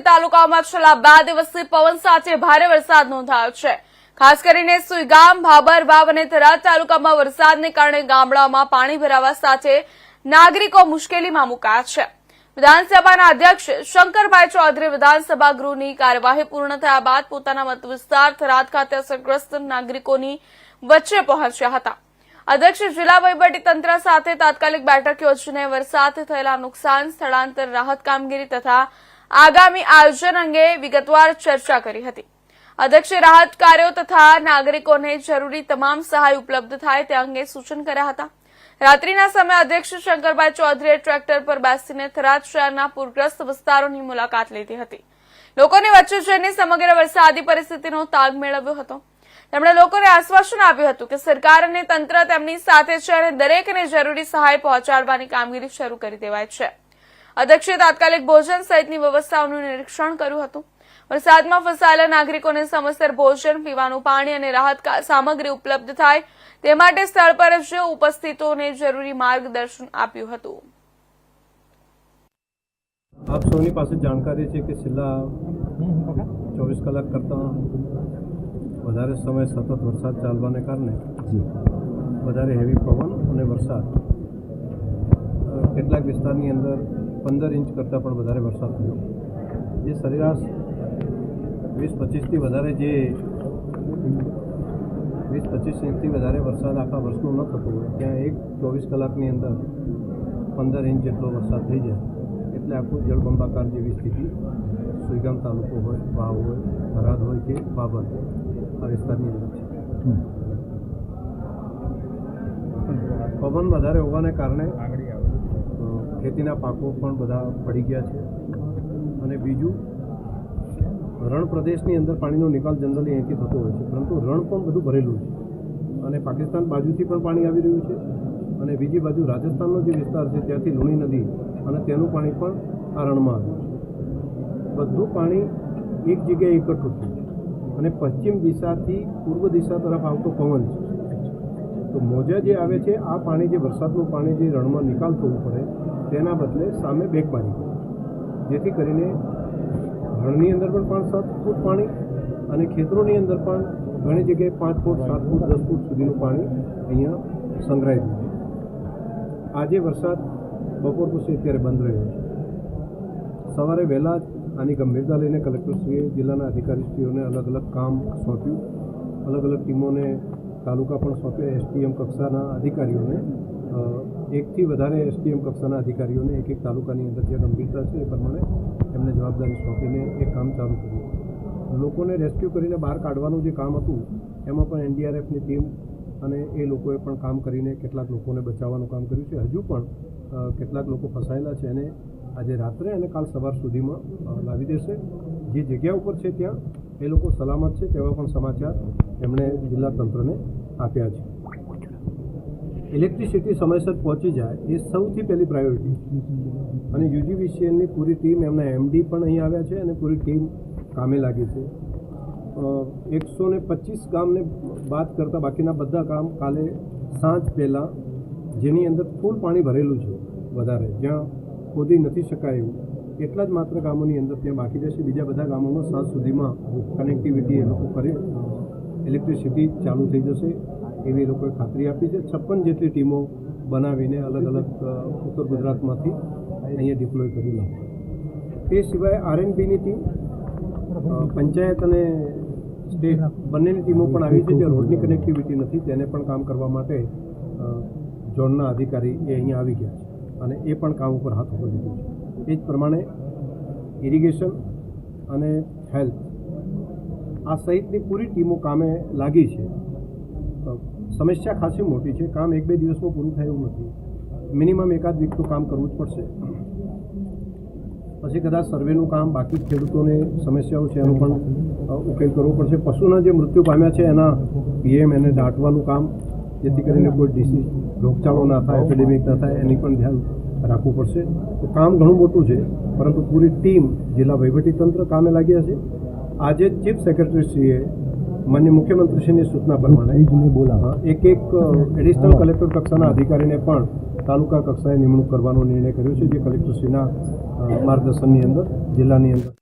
તાલુકામાં છેલ્લા બે દિવસથી પવન સાથે ભારે વરસાદ નોંધાયો છે. ખાસ કરીને સુઈગામ, ભાબર વાવ અને થરાદ તાલુકામાં વરસાદને કારણે ગામડાઓમાં પાણી ભરાવા સાથે નાગરિકો મુશ્કેલીમાં મુકાયા છે. વિધાનસભાના અધ્યક્ષ શંકરભાઈ ચૌધરી વિધાનસભા ગૃહની કાર્યવાહી પૂર્ણ થયા બાદ પોતાના મતવિસ્તાર થરાદ ખાતે અસરગ્રસ્ત નાગરિકોની વચ્ચે પહોંચ્યા હતા. અધ્યક્ષ જિલ્લા તંત્ર સાથે તાત્કાલિક બેઠક યોજીને વરસાદ થયેલા નુકસાન, સ્થળાંતર, રાહત કામગીરી તથા આગામી આયોજન અંગે વિગતવાર ચર્ચા કરી હતી. અધ્યક્ષે રાહત કાર્યો તથા નાગરિકોને જરૂરી તમામ સહાય ઉપલબ્ધ થાય તે અંગે સૂચન કર્યા હતા. રાત્રિના સમયે અધ્યક્ષ શંકરભાઈ ચૌધરીએ ટ્રેક્ટર પર બેસીને થરાદ શહેરના પૂરગ્રસ્ત વિસ્તારોની મુલાકાત લીધી હતી. લોકોની વચ્ચે જઈને સમગ્ર વરસાદી પરિસ્થિતિનો તાગ મેળવ્યો હતો. તેમણે લોકોને આશ્વાસન આપ્યું હતું કે સરકાર અને તંત્ર તેમની સાથે છે અને દરેકને જરૂરી સહાય પહોંચાડવાની કામગીરી શરૂ કરી દેવાય છે. અધ્યક્ષે તાત્કાલિક ભોજન સહિતની વ્યવસ્થાઓનું નિરીક્ષણ કર્યું હતું. વરસાદમાં ફસાયેલા નાગરિકોને સમયસર ભોજન પીવાનું પાણી અને રાહત સામગ્રી ઉપલબ્ધ થાય તે માટે સ્થળ પર જ ઉપસ્થિતોને જરૂરી માર્ગદર્શન આપ્યું હતું. આપ સૌની પાસે જાણકારી છે કે છેલ્લા ચોવીસ કલાક કરતાં વધારે સમય સતત વરસાદ ચાલવાને કારણે વધારે હેવી પવન અને વરસાદ કેટલાક વિસ્તારની અંદર પંદર ઇંચ કરતાં પણ વધારે વરસાદ થયો. જે સરેરાશ વીસ પચીસથી વધારે જે વીસ પચીસ ઇંચથી વધારે વરસાદ આખા વર્ષનો ન થતો હોય ત્યાં એક ચોવીસ કલાકની અંદર પંદર ઇંચ જેટલો વરસાદ થઈ જાય. એટલે આખું જળબંબાકાર જેવી સ્થિતિ સુઈગામ તાલુકો હોય વાવ હોય થરાદ હોય કે બાબર આ વિસ્તારની અંદર છે. પવન વધારે હોવાને કારણે ખેતીના પાકો પણ બધા પડી ગયા છે. અને બીજું, રણ પ્રદેશની અંદર પાણીનો નિકાલ જનરલી અહીંથી થતો હોય છે, પરંતુ રણ પણ બધું ભરેલું છે. અને પાકિસ્તાન બાજુથી પણ પાણી આવી રહ્યું છે અને બીજી બાજુ રાજસ્થાનનો જે વિસ્તાર છે, ત્યાંથી લુણી નદી અને તેનું પાણી પણ આ રણમાં આવ્યું છે. બધું પાણી એક જગ્યાએ એકઠું થયું અને પશ્ચિમ દિશાથી પૂર્વ દિશા તરફ આવતો પવન છે. તો મોજા જે આવે છે, આ પાણી જે વરસાદનું પાણી જે રણમાં નિકાલ થવું પડે, તેના બદલે સામે બેક મારી ગયું જેથી કરીને રણની અંદર પણ પાંચ સાત ફૂટ પાણી અને ખેતરોની અંદર પણ ઘણી જગ્યાએ પાંચ ફૂટ, સાત ફૂટ, દસ ફૂટ સુધીનું પાણી અહીંયા સંગ્રહાઈ દીધું છે આજે વરસાદ બપોર પછી અત્યારે બંધ રહ્યો છે. સવારે વહેલા આની ગંભીરતા લઈને કલેક્ટરશ્રીએ જિલ્લાના અધિકારીશ્રીઓને અલગ અલગ કામ સોંપ્યું. અલગ અલગ ટીમોને તાલુકા પણ સોંપ્યા એસટીએમ કક્ષાના અધિકારીઓને. એકથી વધારે એસટીએમ કક્ષાના અધિકારીઓને એક એક તાલુકાની અંદર જે ગંભીરતા છે એ પ્રમાણે એમને જવાબદારી સોંપીને એ કામ ચાલુ કર્યું. લોકોને રેસ્ક્યુ કરીને બહાર કાઢવાનું જે કામ હતું, એમાં પણ એનડીઆરએફની ટીમ અને એ લોકોએ પણ કામ કરીને કેટલાક લોકોને બચાવવાનું કામ કર્યું છે. હજુ પણ કેટલાક લોકો ફસાયેલા છે. અને આજે રાત્રે અને કાલ સવાર સુધીમાં લાવી દેશે. જે જગ્યા ઉપર છે ત્યાં એ લોકો સલામત છે તેવા પણ સમાચાર એમણે જિલ્લા તંત્રને આપ્યા છે. ઇલેક્ટ્રિસિટી સમયસર પહોંચી જાય એ સૌથી પહેલી પ્રાયોરિટી અને યુજીવીસીએલની પૂરી ટીમ એમના એમડી પણ અહીં આવ્યા છે અને પૂરી ટીમ કામે લાગી છે. એકસો ને પચીસ ગામને બાદ કરતાં બાકીના બધા કામ કાલે સાંજ પહેલાં જેની અંદર ફૂલ પાણી ભરેલું છે વધારે. જ્યાં ખોદી નથી શકાય એવું. એટલા જ માત્ર ગામોની અંદર ત્યાં બાકી રહેશે. બીજા બધા ગામોમાં સાંજ સુધીમાં કનેક્ટિવિટી એ લોકો કરે. ઇલેક્ટ્રિસિટી ચાલુ થઈ જશે. એવી લોકોએ ખાતરી આપી છે. છપ્પન જેટલી ટીમો બનાવીને અલગ અલગ ઉત્તર ગુજરાતમાંથી અહીંયા ડિપ્લોય કરી નાખી. એ સિવાય આરએનબીની ટીમ પંચાયત અને સ્ટેટ બંનેની ટીમો પણ આવી છે. જે રોડની કનેક્ટિવિટી નથી, તેને પણ કામ કરવા માટે ઝોનના અધિકારી એ અહીંયા આવી ગયા છે અને એ પણ કામ ઉપર હાથ ઉપર લીધું છે. એ જ પ્રમાણે ઇરિગેશન અને હેલ્થ આ સહિતની પૂરી ટીમો કામે લાગી છે. સમસ્યા ખાસી મોટી છે. કામ એક બે દિવસમાં પૂરું થયું નથી. મિનિમમ એકાદ વીક તો કામ કરવું જ પડશે. પછી કદાચ સર્વેનું કામ બાકી ખેડૂતોને સમસ્યાઓ છે એનું પણ ઉકેલ કરવો પડશે. પશુના જે મૃત્યુ પામ્યા છે એના પીએમ એને દાટવાનું કામ, જેથી કરીને કોઈ ડિસીઝ રોગચાળો ના થાય એપિડેમિક ના થાય, એની પણ ધ્યાન રાખવું પડશે. તો કામ ઘણું મોટું છે પરંતુ પૂરી ટીમ જિલ્લા વહીવટીતંત્ર કામે લાગ્યા છે. આજે ચીફ સેક્રેટરીશ્રીએ માન્ય મુખ્યમંત્રીશ્રીની સૂચના પ્રમાણે બોલા એક એક એડિશનલ કલેક્ટર કક્ષાના અધિકારીને પણ તાલુકા કક્ષાએ નિમણૂક કરવાનો નિર્ણય કર્યો છે જે કલેક્ટરશ્રીના માર્ગદર્શનની અંદર જિલ્લાની અંદર.